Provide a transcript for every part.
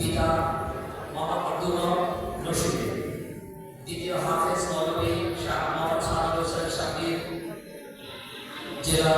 পিতা মামা আব্দুল্লাহ রশিদ দ্বিতীয় হাফেজ নবী শাহ মোহাম্মদ সাহাদ হোসেন শাকির জেলা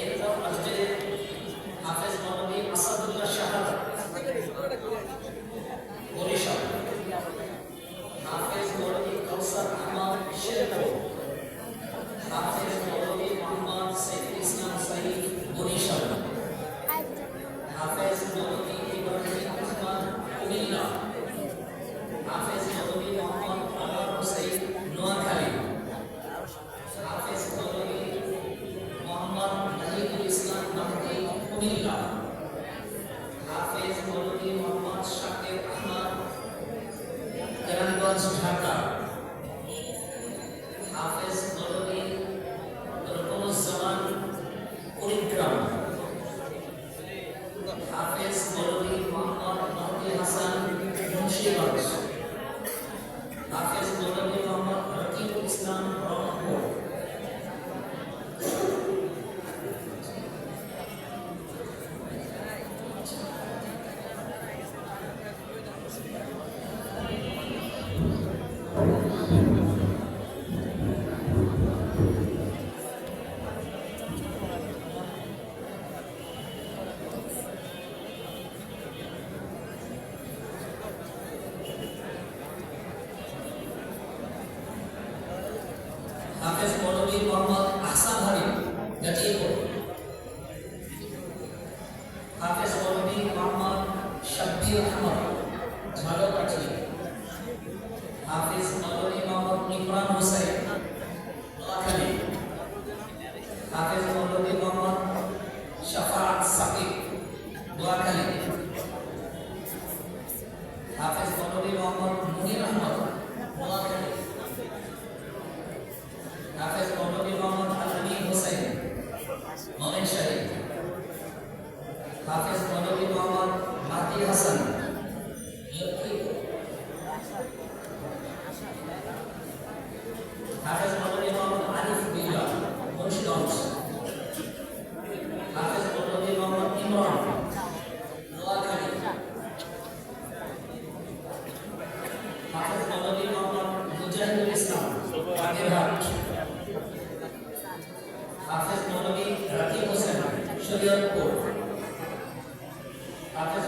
ಏನೋ ಅಷ್ಟೇ মুন্সিগঞ্জ হাফেজ হাফেজ হাফেজ মৌলভী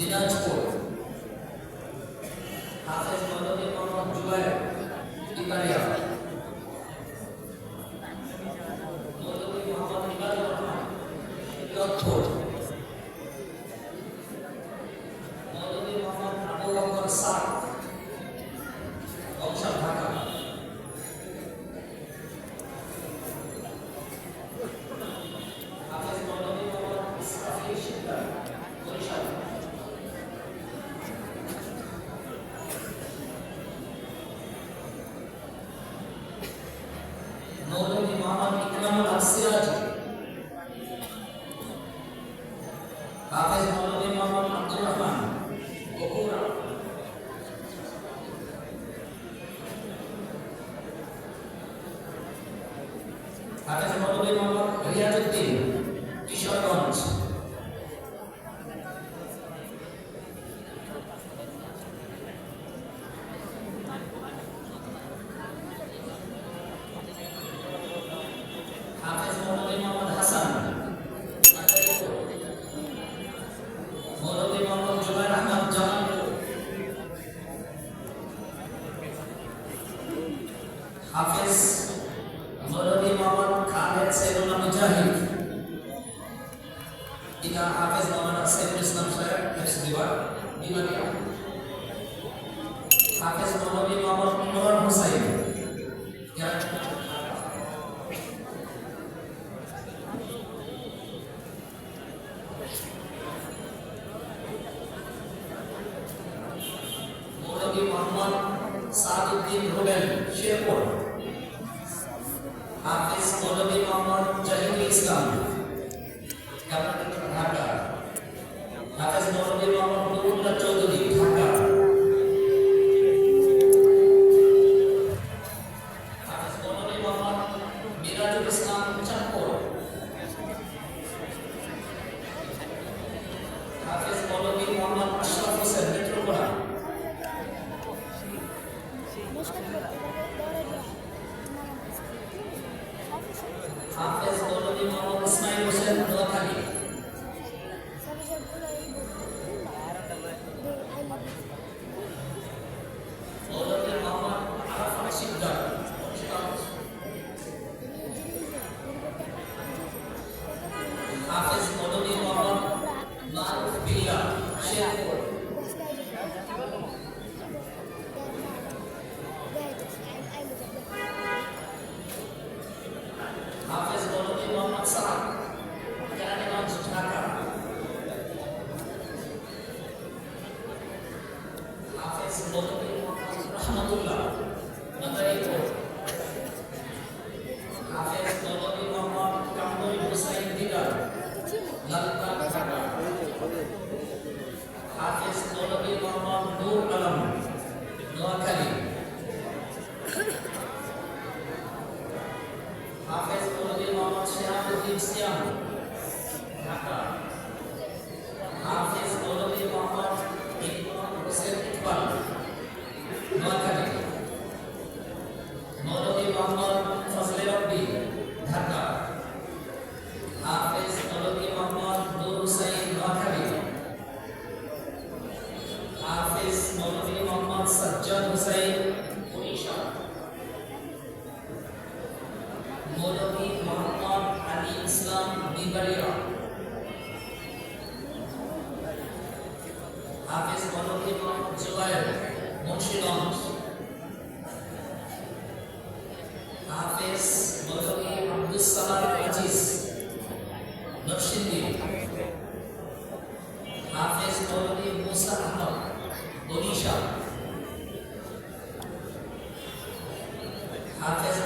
Inanç ঢাকা মহানগরী নম্বর দুই হাজার তিন কিশোরগঞ্জ। মোহাম্মদ সাদুদ্দিন হলেন শেরপুর Tim Siang সমস্যা হাফেজ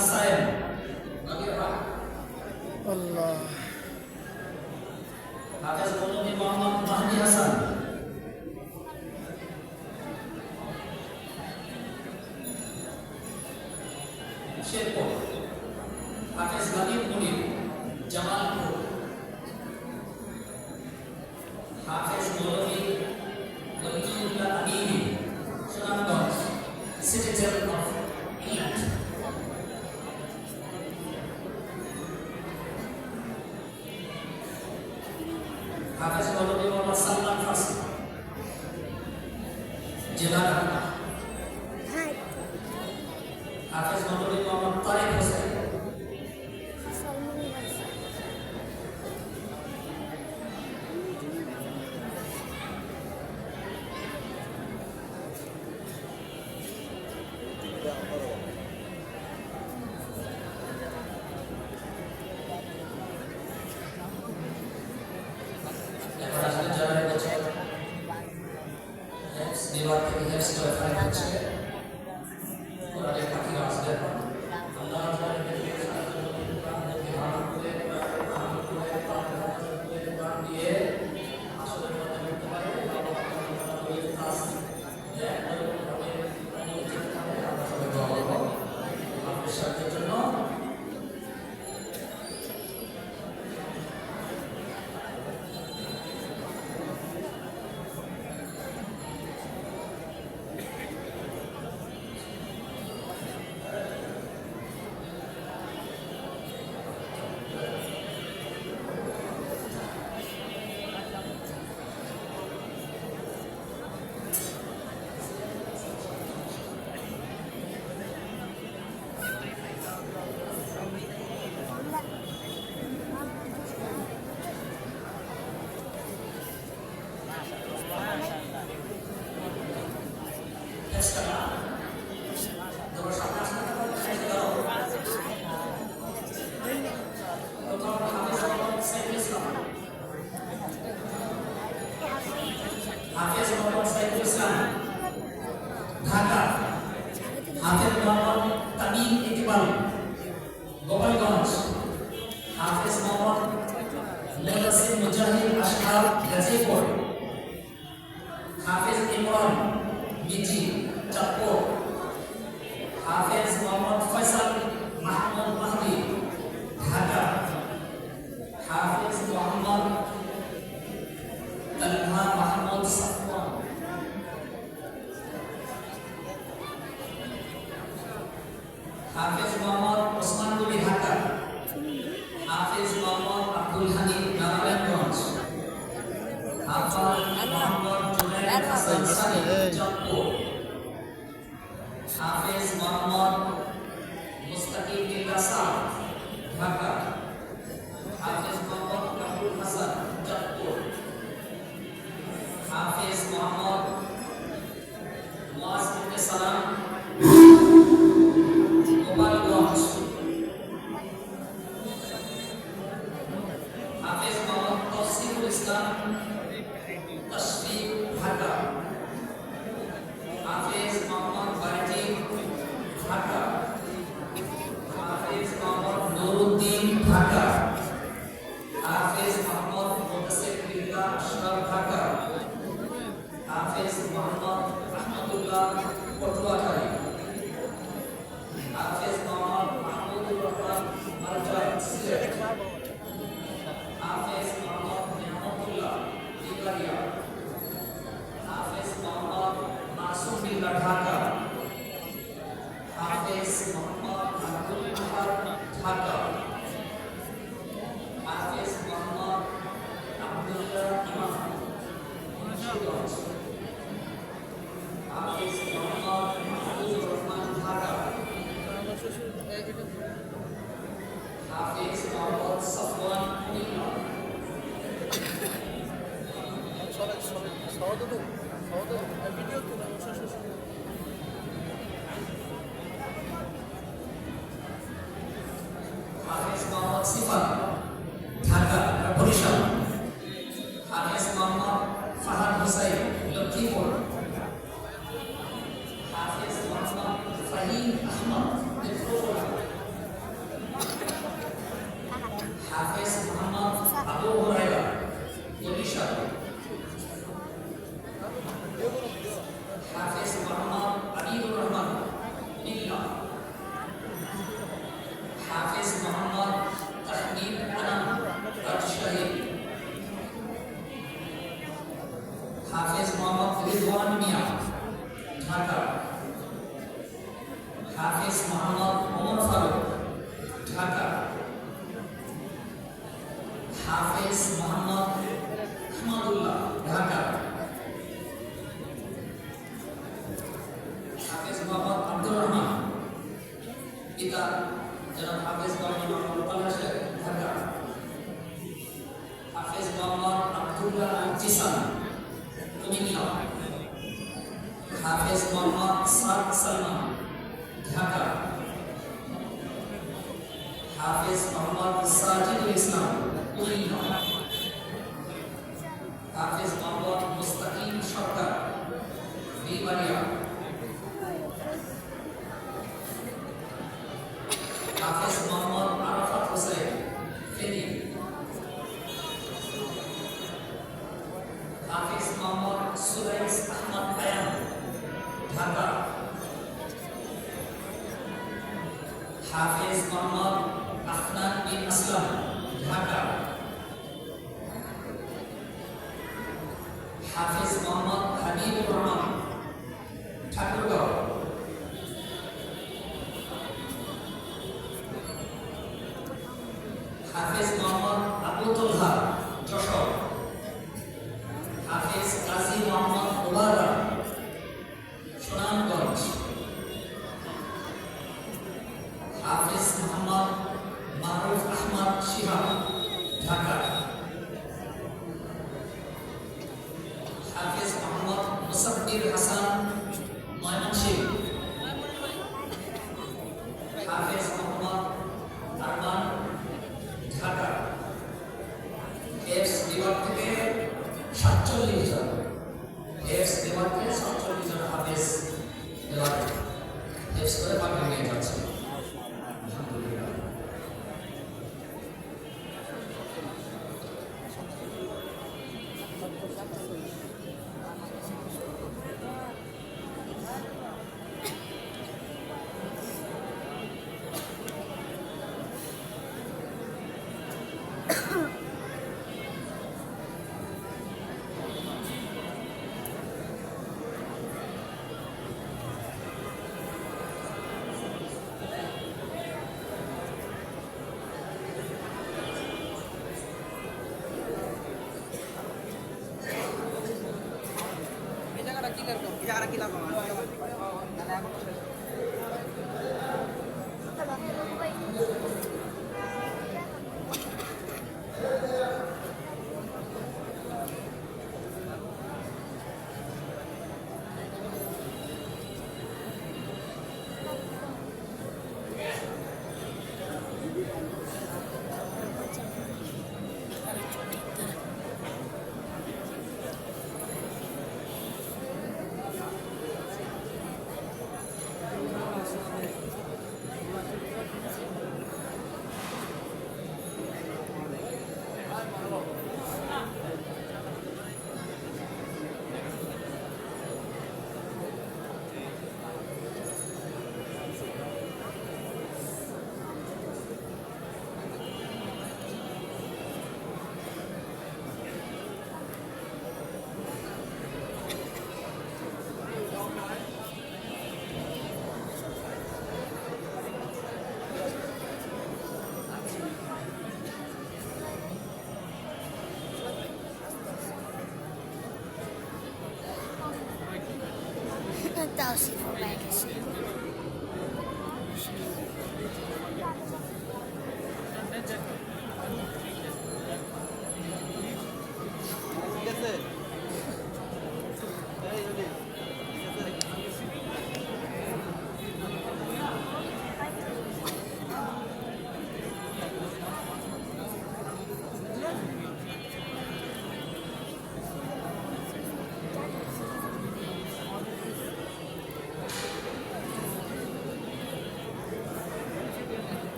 Israel. That's has for. সালাম হাফেজ মোহাম্মদ সাজিদুল ইসলাম কুমিল্লা